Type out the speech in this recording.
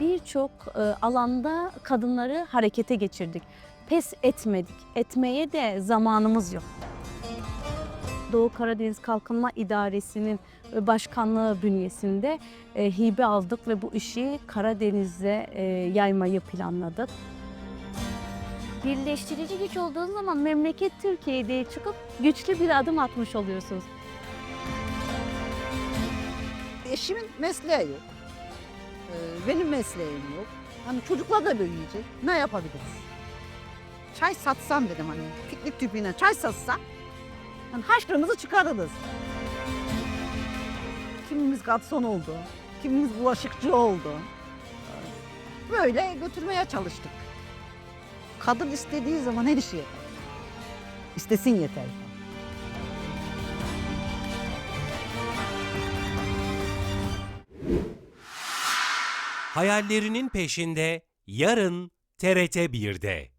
birçok e, alanda kadınları harekete geçirdik. Pes etmedik. Etmeye de zamanımız yok. Doğu Karadeniz Kalkınma İdaresi'nin e, başkanlığı bünyesinde e, hibe aldık ve bu işi Karadeniz'e yaymayı planladık. Birleştirici güç olduğu zaman memleket Türkiye'de çıkıp güçlü bir adım atmış oluyorsunuz. Eşimin mesleği. Ee, benim mesleğim yok. Hani çocuklar da büyüyecek. Ne yapabiliriz? Çay satsam dedim hani piknik tüpüne çay satsam hani harçlığımızı çıkarırız. Kimimiz garson oldu, kimimiz bulaşıkçı oldu. Böyle götürmeye çalıştık. Kadın istediği zaman her işi yapar. İstesin yeter. Hayallerinin peşinde yarın TRT 1'de.